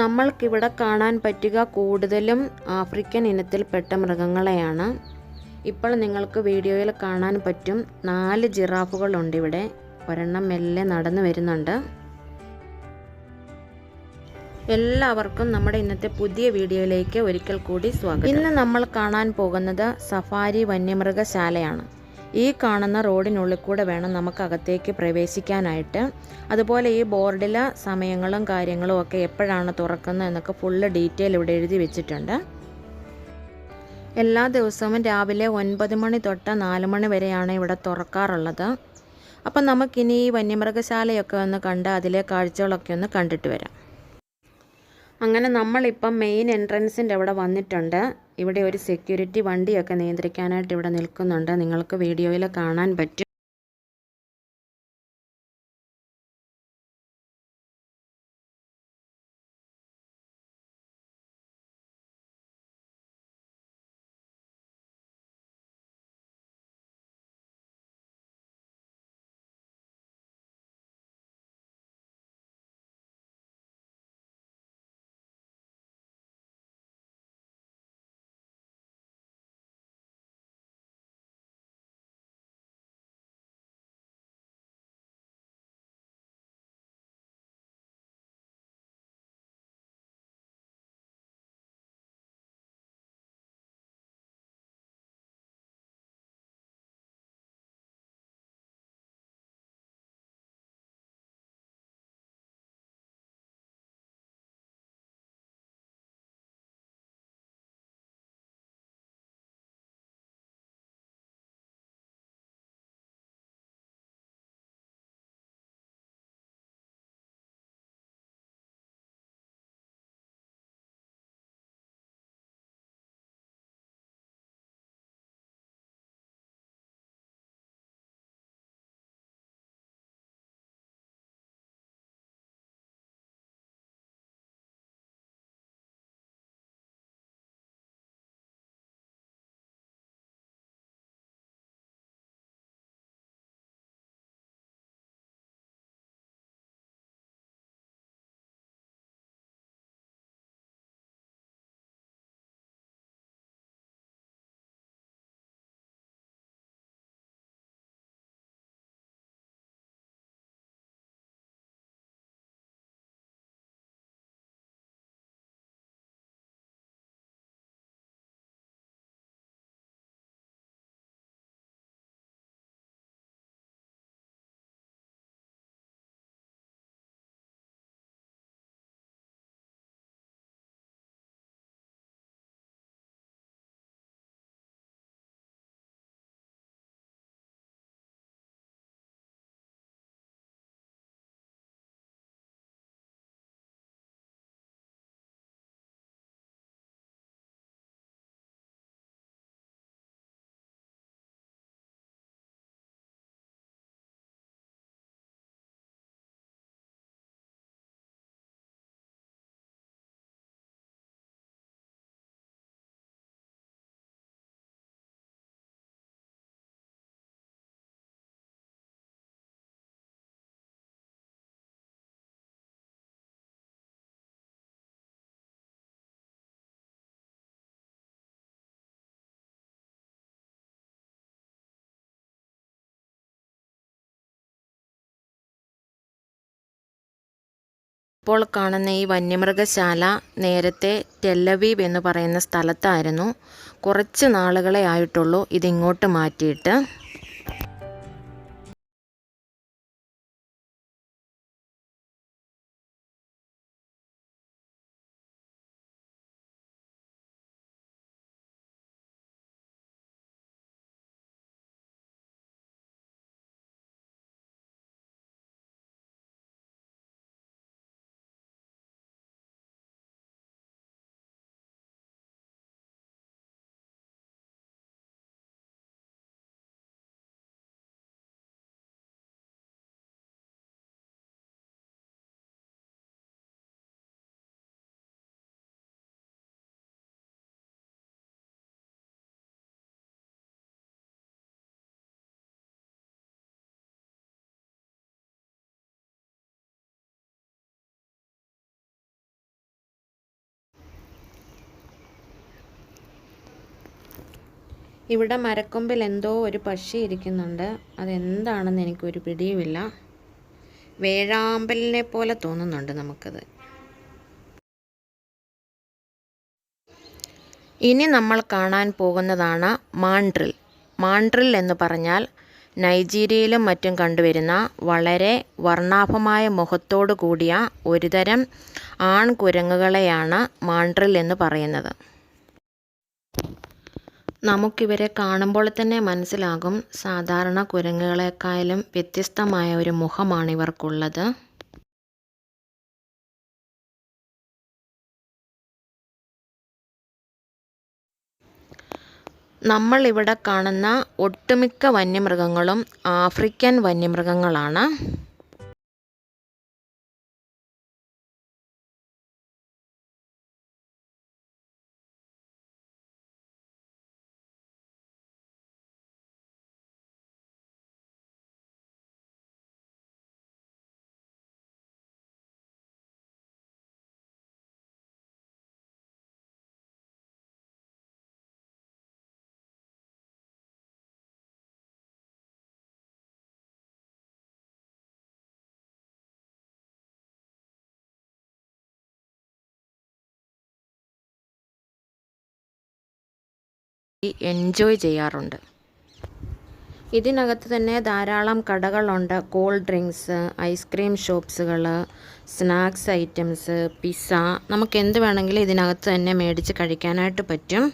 നമ്മൾക്കിവിടെ കാണാൻ പറ്റുക കൂടുതലും ആഫ്രിക്കൻ ഇനത്തിൽപ്പെട്ട മൃഗങ്ങളെയാണ്. ഇപ്പോൾ നിങ്ങൾക്ക് വീഡിയോയിൽ കാണാൻ പറ്റും നാല് ജിറാഫുകളുണ്ട് ഇവിടെ ഒരെണ്ണം മെല്ലെ നടന്നു വരുന്നുണ്ട്. എല്ലാവർക്കും നമ്മുടെ ഇന്നത്തെ പുതിയ വീഡിയോയിലേക്ക് ഒരിക്കൽ കൂടി സ്വാഗതം. ഇന്ന് നമ്മൾ കാണാൻ പോകുന്നത് സഫാരി വന്യമൃഗശാലയാണ്. ഈ കാണുന്ന റോഡിനുള്ളിൽ കൂടെ വേണം നമുക്ക് അകത്തേക്ക് പ്രവേശിക്കാനായിട്ട്. അതുപോലെ ഈ ബോർഡിലെ സമയങ്ങളും കാര്യങ്ങളും ഒക്കെ എപ്പോഴാണ് തുറക്കുന്നത് എന്നൊക്കെ ഫുള്ള് ഡീറ്റെയിൽ ഇവിടെ എഴുതി വെച്ചിട്ടുണ്ട്. എല്ലാ ദിവസവും രാവിലെ ഒൻപത് മണി തൊട്ട് നാല് മണി വരെയാണ് ഇവിടെ തുറക്കാറുള്ളത്. അപ്പം നമുക്കിനി ഈ വന്യമൃഗശാലയൊക്കെ ഒന്ന് കണ്ട് അതിലെ കാഴ്ചകളൊക്കെ ഒന്ന് കണ്ടിട്ട് വരാം. അങ്ങനെ നമ്മളിപ്പം മെയിൻ എൻട്രൻസിന്റെ അവിടെ വന്നിട്ടുണ്ട്. ഇവിടെ ഒരു സെക്യൂരിറ്റി വണ്ടിയൊക്കെ നിയന്ത്രിക്കാനായിട്ട് ഇവിടെ നിൽക്കുന്നുണ്ട്. നിങ്ങൾക്ക് വീഡിയോയിൽ കാണാൻ പറ്റും. ഇപ്പോൾ കാണുന്ന ഈ വന്യമൃഗശാല നേരത്തെ ടെല്ലവീവ് എന്ന് പറയുന്ന സ്ഥലത്തായിരുന്നു. കുറച്ച് നാളുകളെ ആയിട്ടുള്ളൂ ഇതിങ്ങോട്ട് മാറ്റിയിട്ട്. ഇവിടെ മരക്കൊമ്പിൽ എന്തോ ഒരു പക്ഷി ഇരിക്കുന്നുണ്ട്. അതെന്താണെന്ന് എനിക്കൊരു പിടിയുമില്ല. വേഴാമ്പലിനെ പോലെ തോന്നുന്നുണ്ട് നമുക്കത്. ഇനി നമ്മൾ കാണാൻ പോകുന്നതാണ് മാൻഡ്രിൽ മാൻഡ്രിൽ എന്ന് പറഞ്ഞാൽ നൈജീരിയയിലും മറ്റും കണ്ടുവരുന്ന വളരെ വർണാഭമായ മുഖത്തോടു കൂടിയ ഒരുതരം ആൺകുരങ്ങുകളെയാണ് മാൻഡ്രിൽ എന്ന് പറയുന്നത്. നമുക്കിവരെ കാണുമ്പോൾ തന്നെ മനസ്സിലാകും. സാധാരണ കുരങ്ങുകളെക്കാളും വ്യത്യസ്തമായ ഒരു മുഖമാണ് ഇവർക്കുള്ളത്. നമ്മൾ ഇവിടെ കാണുന്ന ഒട്ടുമിക്ക വന്യമൃഗങ്ങളും ആഫ്രിക്കൻ വന്യമൃഗങ്ങളാണ്. എൻജോയ് ചെയ്യാറുണ്ട്. ഇതിനകത്ത് തന്നെ ധാരാളം കടകളുണ്ട്. കൂൾ ഡ്രിങ്ക്സ് ഐസ്ക്രീം ഷോപ്സുകൾ സ്നാക്സ് ഐറ്റംസ് പിസ്സ നമുക്ക് എന്ത് വേണമെങ്കിലും ഇതിനകത്ത് തന്നെ മേടിച്ച് കഴിക്കാനായിട്ട് പറ്റും.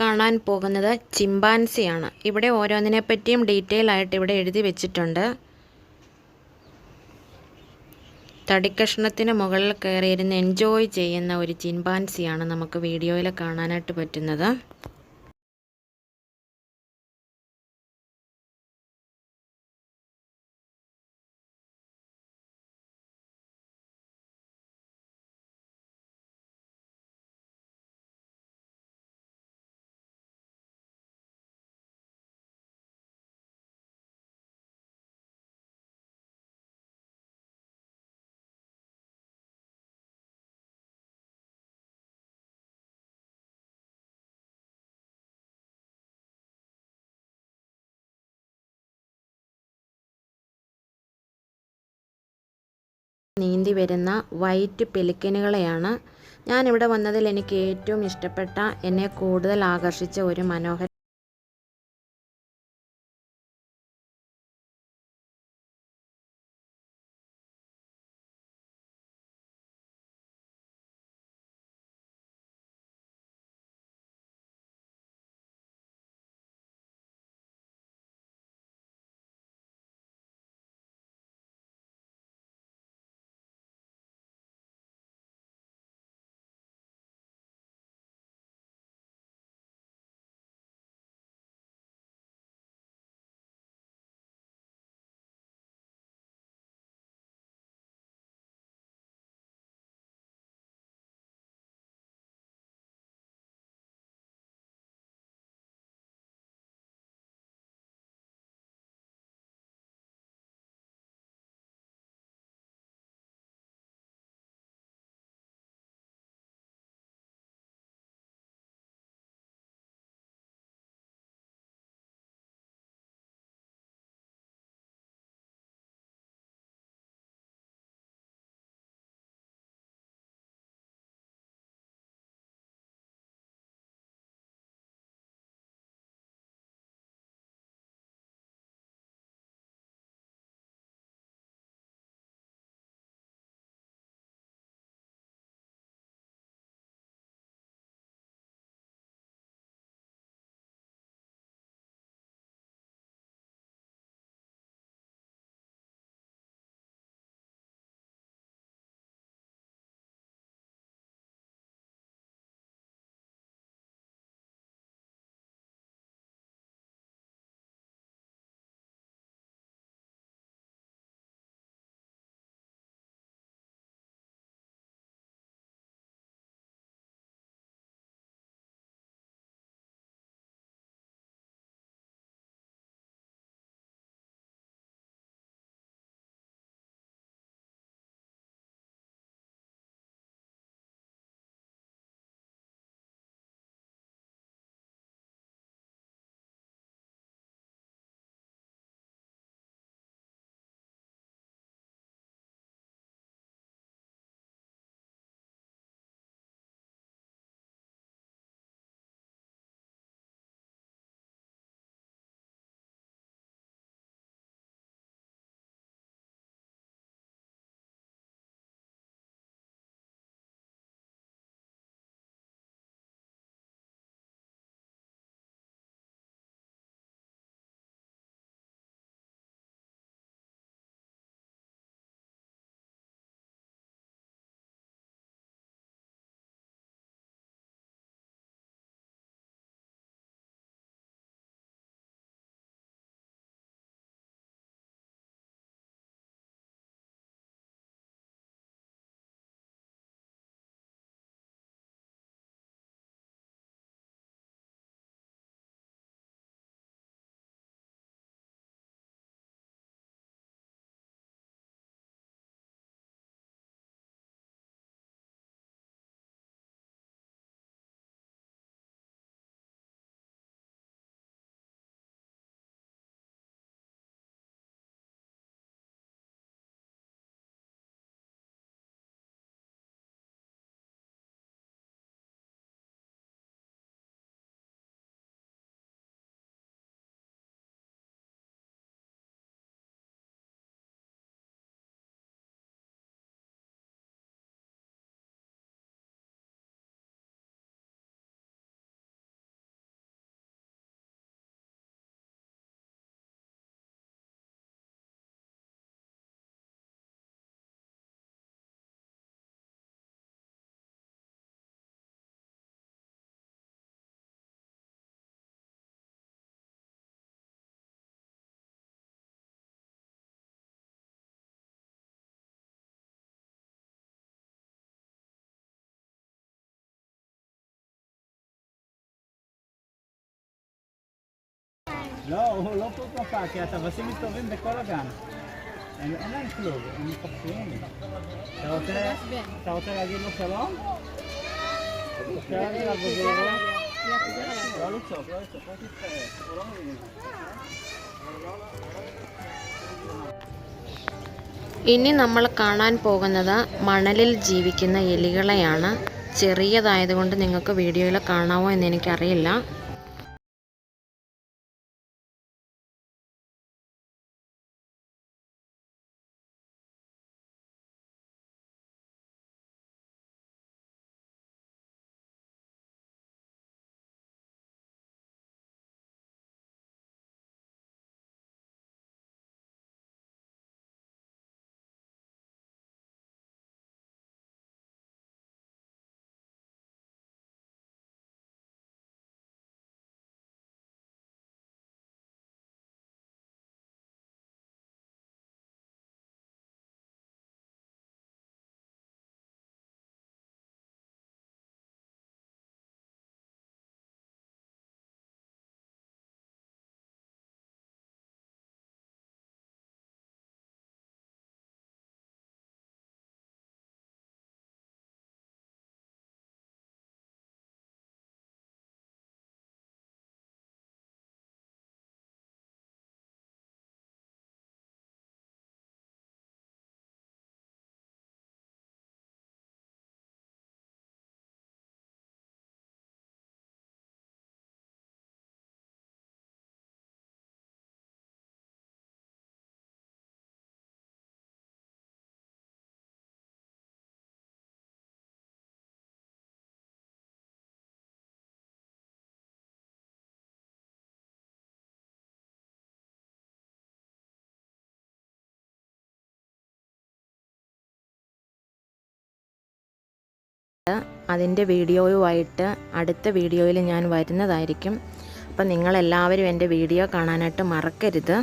കാണാൻ പോകുന്നത് ചിമ്പാൻസിയാണ്. ഇവിടെ ഓരോന്നിനെ പറ്റിയും ഡീറ്റെയിൽ ആയിട്ട് ഇവിടെ എഴുതി വെച്ചിട്ടുണ്ട്. തടിക്കഷ്ണത്തിന് മുകളിൽ കയറിയിരുന്ന് എൻജോയ് ചെയ്യുന്ന ഒരു ചിമ്പാൻസിയാണ് നമുക്ക് വീഡിയോയിൽ കാണാനായിട്ട് പറ്റുന്നത്. നീന്തി വരുന്ന വൈറ്റ് പെലിക്കനുകളെയാണ്. ഞാനിവിടെ വന്നതിൽ എനിക്ക് ഏറ്റവും ഇഷ്ടപ്പെട്ട എന്നെ കൂടുതൽ ആകർഷിച്ച ഒരു മനോഹര לא, הוא לא פה מפה, כי הטווסים מסתובבים בכל הגן. אין אין להם כלוב, הם מפחדים. אתה רוצה אתה רוצה להגיד לו שלום? אפשר להגיד לו בזהירות? לא לצעוק, לא לצעוק, לא תתחרט. הוא לא מבין את זה. ഇനി നമ്മൾ കാണാൻ പോകുന്നത് മണലിൽ ജീവിക്കുന്ന എലികളെയാണ് ചെറിയതായതുകൊണ്ട് നിങ്ങൾക്ക് വീഡിയോയിൽ കാണാമോ എന്ന് എനിക്കറിയില്ല അതിന്റെ വീഡിയോയുമായിട്ട് അടുത്ത വീഡിയോയിൽ ഞാൻ വരുന്നതായിരിക്കും. അപ്പം നിങ്ങളെല്ലാവരും എന്റെ വീഡിയോ കാണാനായിട്ട് മറക്കരുത്.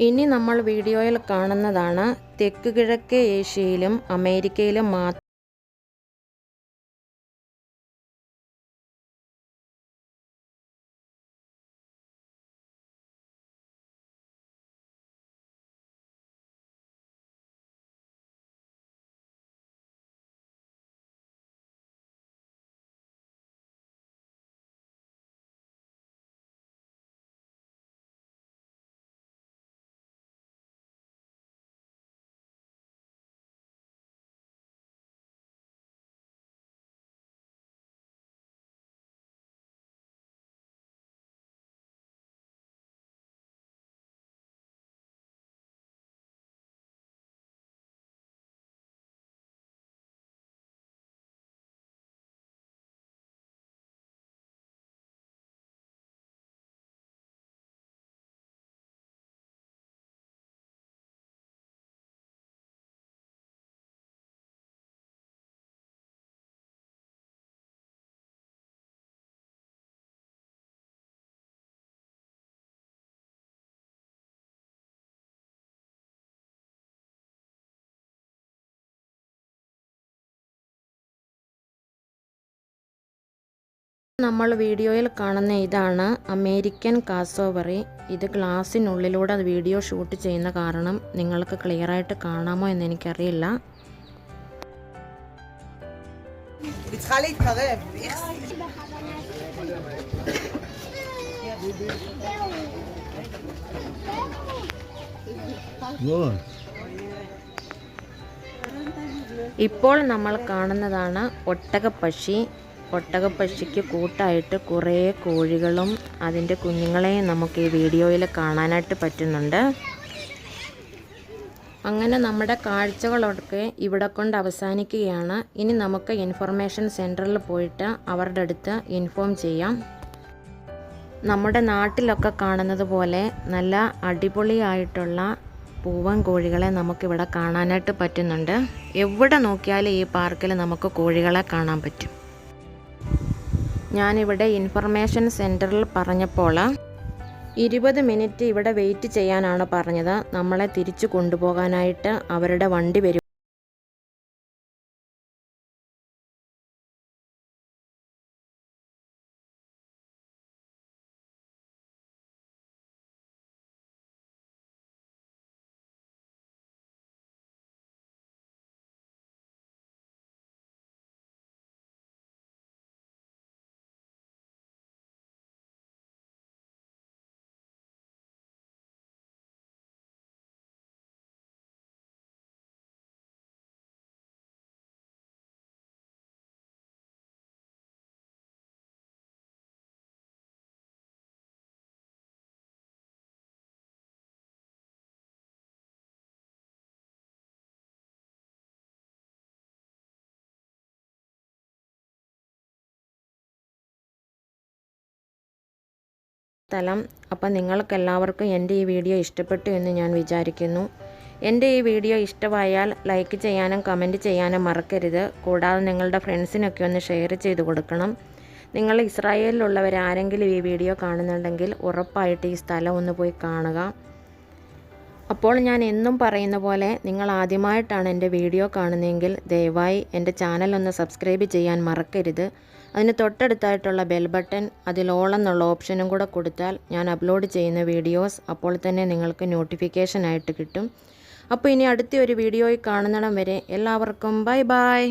ഇനി നമ്മൾ വീഡിയോയിൽ കാണുന്നതാണ് തെക്ക് കിഴക്കേ ഏഷ്യയിലും അമേരിക്കയിലും മാത്രം നമ്മൾ വീഡിയോയിൽ കാണുന്ന ഇതാണ് അമേരിക്കൻ കാസോവറി. ഇത് ഗ്ലാസ്സിനുള്ളിലൂടെ വീഡിയോ ഷൂട്ട് ചെയ്യുന്ന കാരണം നിങ്ങൾക്ക് ക്ലിയർ ആയിട്ട് കാണാമോ എന്ന് എനിക്കറിയില്ല. ഇപ്പോൾ നമ്മൾ കാണുന്നതാണ് ഒട്ടകപ്പക്ഷി. ഒട്ടകപ്പക്ഷിക്ക് കൂട്ടായിട്ട് കുറേ കോഴികളും അതിന്റെ കുഞ്ഞുങ്ങളെയും നമുക്ക് ഈ വീഡിയോയിൽ കാണാനായിട്ട് പറ്റുന്നുണ്ട്. അങ്ങനെ നമ്മുടെ കാഴ്ചകളൊക്കെ ഇവിടെ കൊണ്ട് അവസാനിക്കുകയാണ്. ഇനി നമുക്ക് ഇൻഫർമേഷൻ സെന്ററിൽ പോയിട്ട് അവരുടെ അടുത്ത് ഇൻഫോം ചെയ്യാം. നമ്മുടെ നാട്ടിലൊക്കെ കാണുന്നത് പോലെ നല്ല അടിപൊളിയായിട്ടുള്ള പൂവൻ കോഴികളെ നമുക്കിവിടെ കാണാനായിട്ട് പറ്റുന്നുണ്ട്. എവിടെ നോക്കിയാലും ഈ പാർക്കിൽ നമുക്ക് കോഴികളെ കാണാൻ പറ്റും. ഞാനിവിടെ ഇൻഫർമേഷൻ സെന്ററിൽ പറഞ്ഞപ്പോൾ ഇരുപത് മിനിറ്റ് ഇവിടെ വെയിറ്റ് ചെയ്യാനാണ് പറഞ്ഞത്. നമ്മളെ തിരിച്ചു കൊണ്ടുപോകാനായിട്ട് അവരുടെ വണ്ടി വരും സ്ഥലം. അപ്പം നിങ്ങൾക്കെല്ലാവർക്കും എന്റെ ഈ വീഡിയോ ഇഷ്ടപ്പെട്ടു എന്ന് ഞാൻ വിചാരിക്കുന്നു. എന്റെ ഈ വീഡിയോ ഇഷ്ടമായാൽ ലൈക്ക് ചെയ്യാനും കമന്റ് ചെയ്യാനും മറക്കരുത്. കൂടാതെ നിങ്ങളുടെ ഫ്രണ്ട്സിനൊക്കെ ഒന്ന് ഷെയർ ചെയ്ത് കൊടുക്കണം. നിങ്ങൾ ഇസ്രായേലിലുള്ളവർ ആരെങ്കിലും ഈ വീഡിയോ കാണുന്നുണ്ടെങ്കിൽ ഉറപ്പായിട്ട് ഈ സ്ഥലം ഒന്ന് പോയി കാണുക. അപ്പോൾ ഞാൻ എന്നും പറയുന്ന പോലെ നിങ്ങൾ ആദ്യമായിട്ടാണ് എന്റെ വീഡിയോ കാണുന്നതെങ്കിൽ ദയവായി എന്റെ ചാനൽ ഒന്ന് സബ്സ്ക്രൈബ് ചെയ്യാൻ മറക്കരുത്. അതിന് തൊട്ടടുത്തായിട്ടുള്ള ബെൽ ബട്ടൺ അതിൽ ഓൾ എന്നുള്ള ഓപ്ഷനും കൂടെ കൊടുത്താൽ ഞാൻ അപ്ലോഡ് ചെയ്യുന്ന വീഡിയോസ് അപ്പോൾ തന്നെ നിങ്ങൾക്ക് നോട്ടിഫിക്കേഷൻ ആയിട്ട് കിട്ടും. അപ്പോൾ ഇനി അടുത്ത ഒരു വീഡിയോയിൽ കാണുന്നിടം വരെ എല്ലാവർക്കും ബൈ ബൈ